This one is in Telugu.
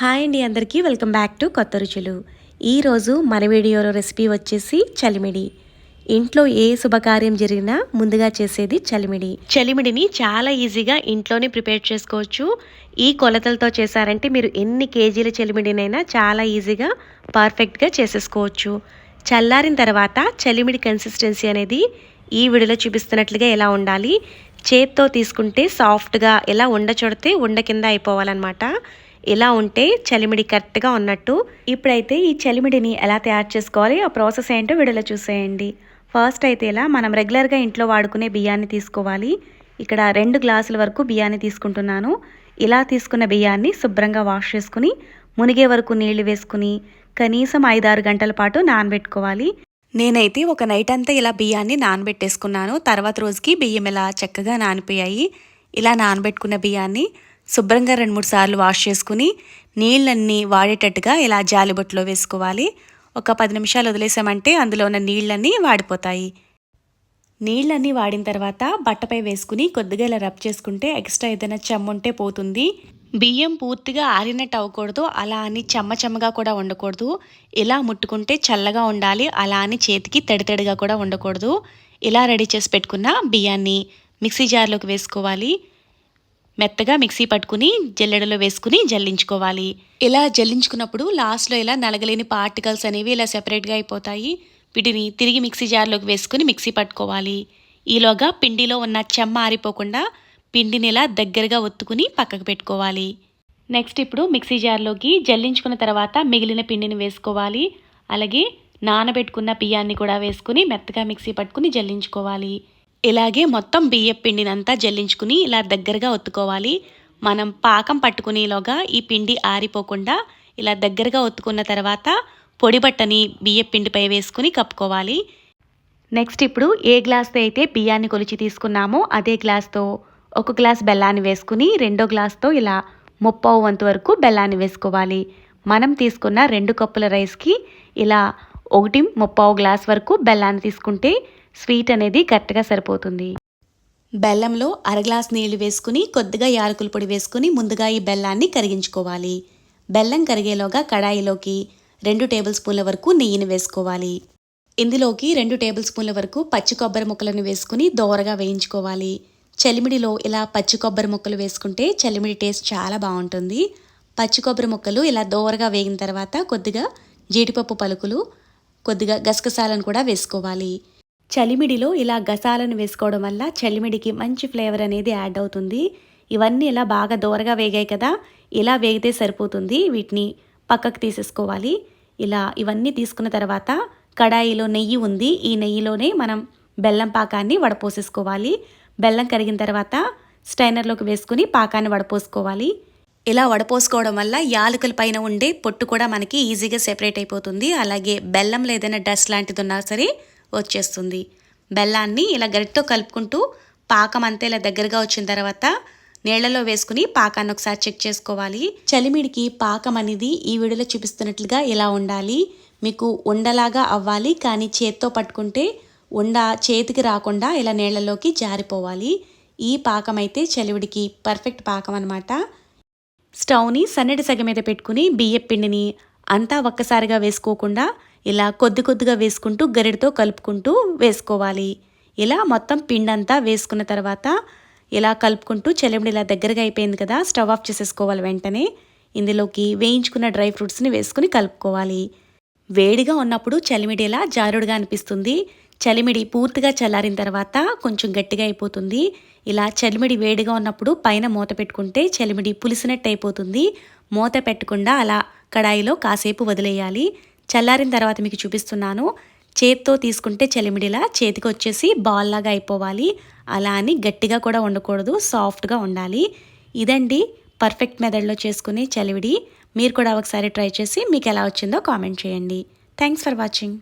హాయ్ అండి అందరికీ వెల్కమ్ బ్యాక్ టు కొత్త రుచులు. ఈరోజు మన వీడియోలో రెసిపీ వచ్చేసి చలిమిడి. ఇంట్లో ఏ శుభకార్యం జరిగినా ముందుగా చేసేది చలిమిడి. చలిమిడిని చాలా ఈజీగా ఇంట్లోనే ప్రిపేర్ చేసుకోవచ్చు. ఈ కొలతలతో చేశారంటే మీరు ఎన్ని కేజీల చలిమిడినైనా చాలా ఈజీగా పర్ఫెక్ట్గా చేసేసుకోవచ్చు. చల్లారిన తర్వాత చలిమిడి కన్సిస్టెన్సీ అనేది ఈ వీడియోలో చూపిస్తున్నట్లుగా ఎలా ఉండాలి? చేత్తో తీసుకుంటే సాఫ్ట్గా ఎలా ఉండ చొడితే ఉండ కింద అయిపోవాలన్నమాట. ఇలా ఉంటే చలిమిడి కరెక్ట్గా ఉన్నట్టు. ఇప్పుడైతే ఈ చలిమిడిని ఎలా తయారు చేసుకోవాలి ఆ ప్రాసెస్ ఏంటో వీడియోలో చూసేయండి. ఫస్ట్ అయితే ఇలా మనం రెగ్యులర్గా ఇంట్లో వాడుకునే బియ్యాన్ని తీసుకోవాలి. ఇక్కడ రెండు గ్లాసుల వరకు బియ్యాన్ని తీసుకుంటున్నాను. ఇలా తీసుకున్న బియ్యాన్ని శుభ్రంగా వాష్ చేసుకుని మునిగే వరకు నీళ్ళు వేసుకుని కనీసం ఐదారు గంటల పాటు నానబెట్టుకోవాలి. నేనైతే ఒక నైట్ అంతా ఇలా బియ్యాన్ని నానబెట్టేసుకున్నాను. తర్వాత రోజుకి బియ్యం ఇలా చక్కగా నానిపోయాయి. ఇలా నానబెట్టుకున్న బియ్యాన్ని శుభ్రంగా రెండు మూడు సార్లు వాష్ చేసుకుని నీళ్ళన్నీ వాడేటట్టుగా ఇలా జాలిబొట్టులో వేసుకోవాలి. ఒక పది నిమిషాలు వదిలేసామంటే అందులో ఉన్న నీళ్ళన్నీ వాడిపోతాయి. నీళ్ళన్నీ వాడిన తర్వాత బట్టపై వేసుకుని కొద్దిగా ఇలా రబ్ చేసుకుంటే ఎక్స్ట్రా ఏదైనా చెమ్ముంటే పోతుంది. బియ్యం పూర్తిగా ఆరినట్టు అవ్వకూడదు. అలా అని చెమ్మ చెమ్మగా కూడా ఉండకూడదు ఇలా ముట్టుకుంటే చల్లగా ఉండాలి. అలా అని చేతికి తడితడిగా కూడా ఉండకూడదు ఇలా రెడీ చేసి పెట్టుకున్న బియ్యాన్ని మిక్సీ జార్లోకి వేసుకోవాలి. మెత్తగా మిక్సీ పట్టుకుని జల్లెడలో వేసుకుని జల్లించుకోవాలి. ఇలా జల్లించుకున్నప్పుడు లాస్ట్లో ఇలా నలగలేని పార్టికల్స్ అనేవి ఇలా సెపరేట్గా అయిపోతాయి. వీటిని తిరిగి మిక్సీ జార్లోకి వేసుకుని మిక్సీ పట్టుకోవాలి. ఈలోగా పిండిలో ఉన్న చెమ్మ ఆరిపోకుండా పిండిని ఇలా దగ్గరగా ఒత్తుకుని పక్కకు పెట్టుకోవాలి. నెక్స్ట్ ఇప్పుడు మిక్సీ జార్లోకి జల్లించుకున్న తర్వాత మిగిలిన పిండిని వేసుకోవాలి. అలాగే నానబెట్టుకున్న బియ్యాన్ని కూడా వేసుకుని మెత్తగా మిక్సీ పట్టుకుని జల్లించుకోవాలి. ఇలాగే మొత్తం బియ్య పిండినంతా జల్లించుకుని ఇలా దగ్గరగా ఒత్తుకోవాలి. మనం పాకం పట్టుకునేలోగా ఈ పిండి ఆరిపోకుండా ఇలా దగ్గరగా ఒత్తుకున్న తర్వాత పొడి బట్టని బియ్య పిండిపై వేసుకుని కప్పుకోవాలి. నెక్స్ట్ ఇప్పుడు ఏ గ్లాస్తో అయితే బియ్యాన్ని కొలిచి తీసుకున్నామో అదే గ్లాస్తో ఒక గ్లాస్ బెల్లాన్ని వేసుకుని రెండో గ్లాస్తో ఇలా ముప్పావు వంతు వరకు బెల్లాన్ని వేసుకోవాలి. మనం తీసుకున్న రెండు కప్పుల రైస్కి ఇలా ఒకటి ముప్పావు గ్లాస్ వరకు బెల్లాన్ని తీసుకుంటే స్వీట్ అనేది కరెక్ట్గా సరిపోతుంది. బెల్లంలో అరగ్లాస్ నీళ్ళు వేసుకుని కొద్దిగా యాలకుల పొడి వేసుకుని ముందుగా ఈ బెల్లాన్ని కరిగించుకోవాలి. బెల్లం కరిగేలోగా కడాయిలోకి రెండు టేబుల్ స్పూన్ల వరకు నెయ్యిని వేసుకోవాలి. ఇందులోకి రెండు టేబుల్ స్పూన్ల వరకు పచ్చి కొబ్బరి ముక్కలను వేసుకుని దోరగా వేయించుకోవాలి. చలిమిడిలో ఇలా పచ్చి కొబ్బరి ముక్కలు వేసుకుంటే చలిమిడి టేస్ట్ చాలా బాగుంటుంది. పచ్చి కొబ్బరి ముక్కలు ఇలా దోరగా వేగిన తర్వాత కొద్దిగా జీడిపప్పు పలుకులు కొద్దిగా గసగసాలను కూడా వేసుకోవాలి. చలిమిడిలో ఇలా గసాలను వేసుకోవడం వల్ల చలిమిడికి మంచి ఫ్లేవర్ అనేది యాడ్ అవుతుంది. ఇవన్నీ ఇలా బాగా దోరగా వేగాయి కదా ఇలా వేగితే సరిపోతుంది. వీటిని పక్కకు తీసేసుకోవాలి. ఇలా ఇవన్నీ తీసుకున్న తర్వాత కడాయిలో నెయ్యి ఉంది. ఈ నెయ్యిలోనే మనం బెల్లం పాకాన్ని వడపోసేసుకోవాలి. బెల్లం కరిగిన తర్వాత స్టైనర్లోకి వేసుకుని పాకాన్ని వడపోసుకోవాలి. ఇలా వడపోసుకోవడం వల్ల యాలకుల పైన ఉండే పొట్టు కూడా మనకి ఈజీగా సెపరేట్ అయిపోతుంది. అలాగే బెల్లంలో ఏదైనా డస్ట్ లాంటిది ఉన్నా సరే వచ్చేస్తుంది. బెల్లాన్ని ఇలా గరిటతో కలుపుకుంటూ పాకం అంతే ఇలా దగ్గరగా వచ్చిన తర్వాత నీళ్ళలో వేసుకుని పాకాన్ని ఒకసారి చెక్ చేసుకోవాలి. చలిమిడికి పాకం అనేది ఈ వీడియోలో చూపిస్తున్నట్లుగా ఇలా ఉండాలి. మీకు ఉండలాగా అవ్వాలి కానీ చేత్తో పట్టుకుంటే ఉండ చేతికి రాకుండా ఇలా నీళ్ళలోకి జారిపోవాలి. ఈ పాకం అయితే చలివిడికి పర్ఫెక్ట్ పాకం అనమాట స్టవ్ని సన్నటి సగ మీద పెట్టుకుని బియ్య పిండిని అంతా ఒక్కసారిగా వేసుకోకుండా ఇలా కొద్ది కొద్దిగా వేసుకుంటూ గరిడితో కలుపుకుంటూ వేసుకోవాలి. ఇలా మొత్తం పిండంతా వేసుకున్న తర్వాత ఇలా కలుపుకుంటూ చెలిమిడి ఇలా దగ్గరగా అయిపోయింది కదా స్టవ్ ఆఫ్ చేసేసుకోవాలి వెంటనే. ఇందులోకి వేయించుకున్న డ్రై ఫ్రూట్స్ని వేసుకుని కలుపుకోవాలి. వేడిగా ఉన్నప్పుడు చలిమిడి ఇలా జారుడుగా అనిపిస్తుంది. చలిమిడి పూర్తిగా చల్లారిన తర్వాత కొంచెం గట్టిగా అయిపోతుంది. ఇలా చలిమిడి వేడిగా ఉన్నప్పుడు పైన మూత పెట్టుకుంటే చలిమిడి పులిసినట్టు అయిపోతుంది. మూత పెట్టకుండా అలా కడాయిలో కాసేపు వదిలేయాలి. చల్లారిన తర్వాత మీకు చూపిస్తున్నాను. చేత్తో తీసుకుంటే చలిమిడిలా చేతికి వచ్చేసి బాల్ లాగా అయిపోవాలి. అలా అని గట్టిగా కూడా ఉండకూడదు సాఫ్ట్గా ఉండాలి ఇదండి పర్ఫెక్ట్ మెథడ్లో చేసుకునే చలివిడి. మీరు కూడా ఒకసారి ట్రై చేసి మీకు ఎలా వచ్చిందో కామెంట్ చేయండి. Thanks for watching.